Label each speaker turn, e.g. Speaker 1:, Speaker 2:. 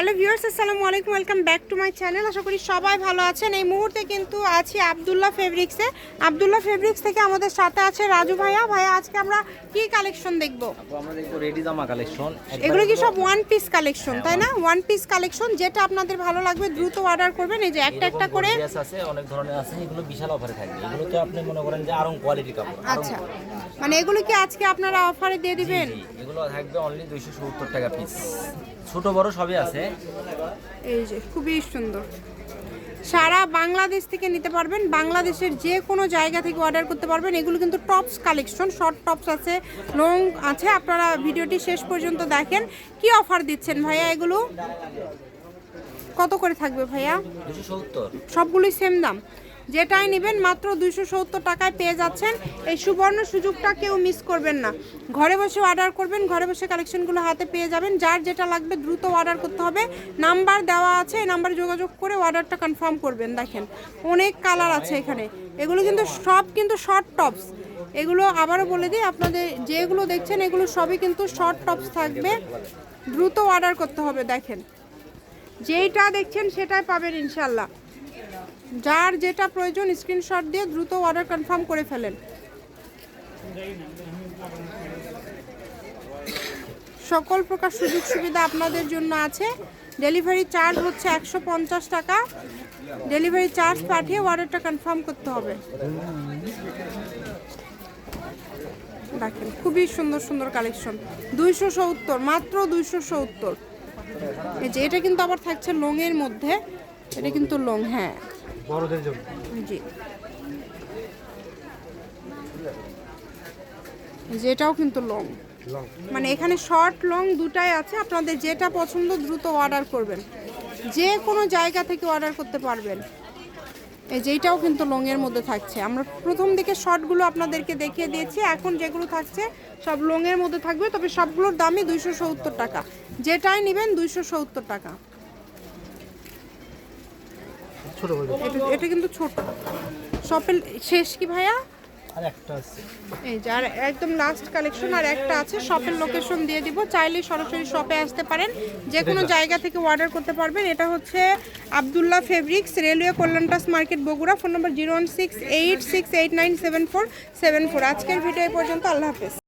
Speaker 1: Hello viewers আসসালামু আলাইকুম welcome back to my channel. আশা করি সবাই ভালো আছেন। এই মুহূর্তে কিন্তু আছি আবদুল্লাহ ফেব্রিক্সে। আবদুল্লাহ ফেব্রিক্স থেকে আমাদের সাথে আছে রাজু ভাইয়া। ভাইয়া আজকে আমরা কি কালেকশন দেখব?
Speaker 2: আমরা দেখব রেডি জামা কালেকশন।
Speaker 1: এগুলো কি সব ওয়ান পিস কালেকশন তাই না? ওয়ান পিস কালেকশন যেটা আপনাদের ভালো লাগবে দ্রুত অর্ডার করবেন। এই যে একটা একটা করে
Speaker 2: আছে অনেক ধরনের আছে এগুলো বিশাল অফারে থাকবে। এগুলো তো আপনি মনে করেন যে আরং কোয়ালিটি কাপড়
Speaker 1: আচ্ছা। মানে এগুলো কি আজকে আপনারা অফারে দিয়ে দিবেন?
Speaker 2: এগুলো থাকবে অনলি দুইশো সত্তর টাকা পিস ছোট বড় সবই আছে।
Speaker 1: এই যে খুবই সুন্দর। সারা বাংলাদেশ থেকে নিতে পারবেন বাংলাদেশের যে কোনো জায়গা থেকে অর্ডার করতে পারবেন। এগুলো কিন্তু টপস কালেকশন শর্ট টপস আছে লং আছে। আপনারা ভিডিওটি শেষ পর্যন্ত দেখেন। কি অফার দিচ্ছেন ভাইয়া এগুলো? কত করে থাকবে ভাইয়া? সবগুলোই সেম দাম। যেটাই নেবেন, মাত্র দুইশো সত্তর টাকায় পেয়ে যাচ্ছেন। এই সুবর্ণ সুযোগটা কেউ মিস করবেন না। ঘরে বসে অর্ডার করবেন, ঘরে বসে কালেকশনগুলো হাতে পেয়ে যাবেন। যার যেটা লাগবে দ্রুত অর্ডার করতে হবে। নাম্বার দেওয়া আছে, এই নাম্বারে যোগাযোগ করে অর্ডারটা কনফার্ম করবেন। দেখেন, অনেক কালার আছে এখানে। এগুলো কিন্তু সব কিন্তু শর্ট টপস এগুলো আবারও বলে দিই, আপনাদের যেগুলো দেখছেন, এগুলো সবই কিন্তু শর্ট টপস থাকবে। দ্রুত অর্ডার করতে হবে, দেখেন। যেইটা দেখছেন, সেটাই পাবেন ইনশাল্লাহ যার যেটা প্রয়োজন স্ক্রিনশট দিয়ে দ্রুত অর্ডার কনফার্ম করে ফেলেন। সকল প্রকার সুযোগ সুবিধা আপনাদের জন্য আছে। ডেলিভারি চার্জ হচ্ছে একশো পঞ্চাশ টাকা। ডেলিভারি চার্জ পাঠিয়ে অর্ডারটা কনফার্ম করতে হবে। দেখেন, খুবই সুন্দর সুন্দর কালেকশন দুইশো সত্তর, মাত্র দুইশো সত্তর। এই যে, এটা কিন্তু আবার থাকছে লংয়ের মধ্যে। এটা কিন্তু লং হ্যাঁ।
Speaker 3: বড়দের জন্য।
Speaker 1: জি। যেটাও কিন্তু লং
Speaker 3: লং
Speaker 1: মানে এখানে শর্ট লং দুটাই আছে। আপনাদের যেটা পছন্দ দ্রুত অর্ডার করবেন। যে কোনো জায়গা থেকে অর্ডার করতে পারবেন। এই যেটাও কিন্তু লংয়ের মধ্যে থাকছে। আমরা প্রথম দিকে শর্টগুলো আপনাদেরকে দেখিয়ে দিয়েছি। এখন যেগুলো থাকছে সব লংয়ের মধ্যে থাকবে। তবে সবগুলোর দামই দুইশো সত্তর টাকা। যেটাই নেবেন দুইশো সত্তর টাকা।
Speaker 3: ছোট বড়
Speaker 1: এটা কিন্তু ছোট। শপের শেষ কি ভাইয়া?
Speaker 3: আর একটা আছে।
Speaker 1: এই যে আর একদম লাস্ট কালেকশন আর একটা আছে শপের লোকেশন দিয়ে দিব। চাইলে সরাসরি শপে আসতে পারেন। যে কোনো জায়গা থেকে অর্ডার করতে পারবেন। এটা হচ্ছে Abdullah fabrics railway কল্যাণটাস market Bogura. Phone number zero one six eight six eight nine seven four seven four আজকের ভিডিও পর্যন্ত। আল্লাহ হাফেজ।